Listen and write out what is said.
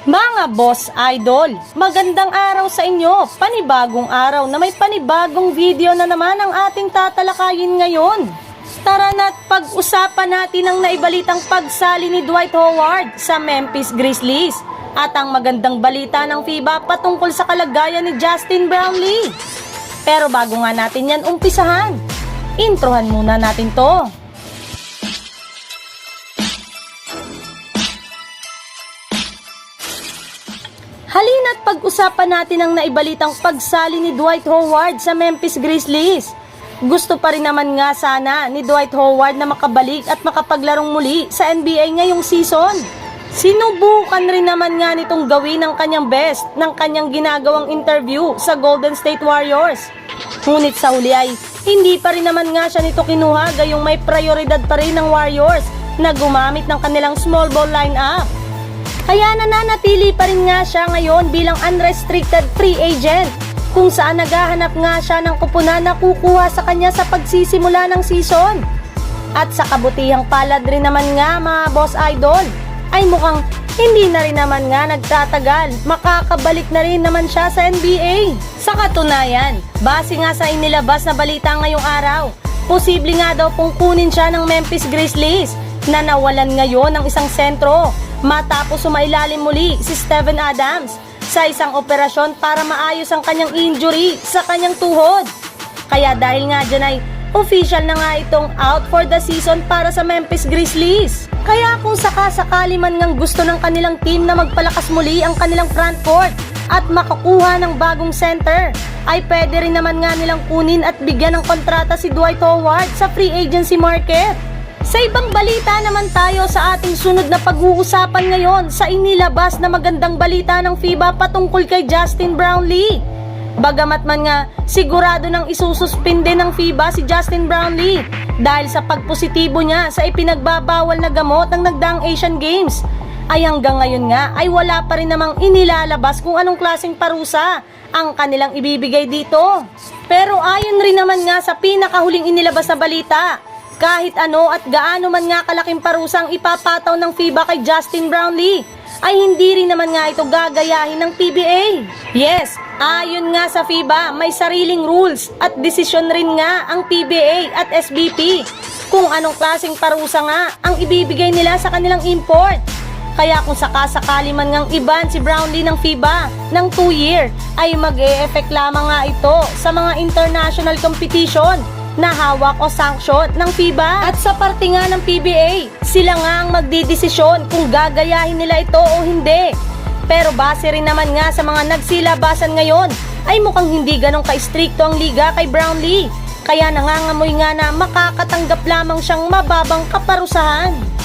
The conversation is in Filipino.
Mga boss idol, magandang araw sa inyo. Panibagong araw na may panibagong video na naman ang ating tatalakayin ngayon. Tara na't pag-usapan natin ang naibalitang pagsali ni Dwight Howard sa Memphis Grizzlies at ang magandang balita ng FIBA patungkol sa kalagayan ni Justin Brownlee. Pero bago nga natin yan umpisahan, introhan muna natin to. Halina't pag-usapan natin ang naibalitang pagsali ni Dwight Howard sa Memphis Grizzlies. Gusto pa rin naman nga sana ni Dwight Howard na makabalik at makapaglarong muli sa NBA ngayong season. Sinubukan rin naman nga nitong gawin ang kanyang best ng kanyang ginagawang interview sa Golden State Warriors. Ngunit sa huli ay hindi pa rin naman nga siya nito kinuha gayong may prioridad pa rin ng Warriors na gumamit ng kanilang small ball lineup. Kaya nananatili pa rin nga siya ngayon bilang unrestricted free agent kung saan naghahanap nga siya ng kupunan na kukuha sa kanya sa pagsisimula ng season. At sa kabutihang palad rin naman nga mga boss idol, ay mukhang hindi na rin naman nga nagtatagal. Makakabalik na rin naman siya sa NBA. Sa katunayan, base nga sa inilabas na balita ngayong araw, posible nga daw pong kunin siya ng Memphis Grizzlies na nawalan ngayon ng isang sentro matapos sumailalim muli si Steven Adams sa isang operasyon para maayos ang kanyang injury sa kanyang tuhod. Kaya dahil nga dyan ay official na nga itong out for the season para sa Memphis Grizzlies. Kaya kung sakasakali man ngang gusto ng kanilang team na magpalakas muli ang kanilang front court at makakuha ng bagong center, ay pwede rin naman nga nilang kunin at bigyan ng kontrata si Dwight Howard sa free agency market. Sa ibang balita naman tayo sa ating sunod na pag-uusapan ngayon sa inilabas na magandang balita ng FIBA patungkol kay Justin Brownlee. Bagamat man nga sigurado nang isususpinde ng FIBA si Justin Brownlee dahil sa pagpositibo niya sa ipinagbabawal na gamot ng nagdaang Asian Games ay hanggang ngayon nga ay wala pa rin namang inilalabas kung anong klaseng parusa ang kanilang ibibigay dito. Pero ayon rin naman nga sa pinakahuling inilabas na balita, kahit ano at gaano man nga kalaking parusang ipapataw ng FIBA kay Justin Brownlee, ay hindi rin naman nga ito gagayahin ng PBA. Yes, ayon nga sa FIBA, may sariling rules at desisyon rin nga ang PBA at SBP kung anong klaseng parusa nga ang ibibigay nila sa kanilang import. Kaya kung sakasakali man ngang iban si Brownlee ng FIBA ng 2 year ay mag-e-effect lamang nga ito sa mga international competition na hawak o sanction ng FIBA. At sa parte nga ng PBA, sila nga ang magdidesisyon kung gagayahin nila ito o hindi. Pero base rin naman nga sa mga nagsilabasan ngayon, ay mukhang hindi ganong ka-stricto ang liga kay Brownlee. Kaya nangangamoy nga na makakatanggap lamang siyang mababang kaparusahan.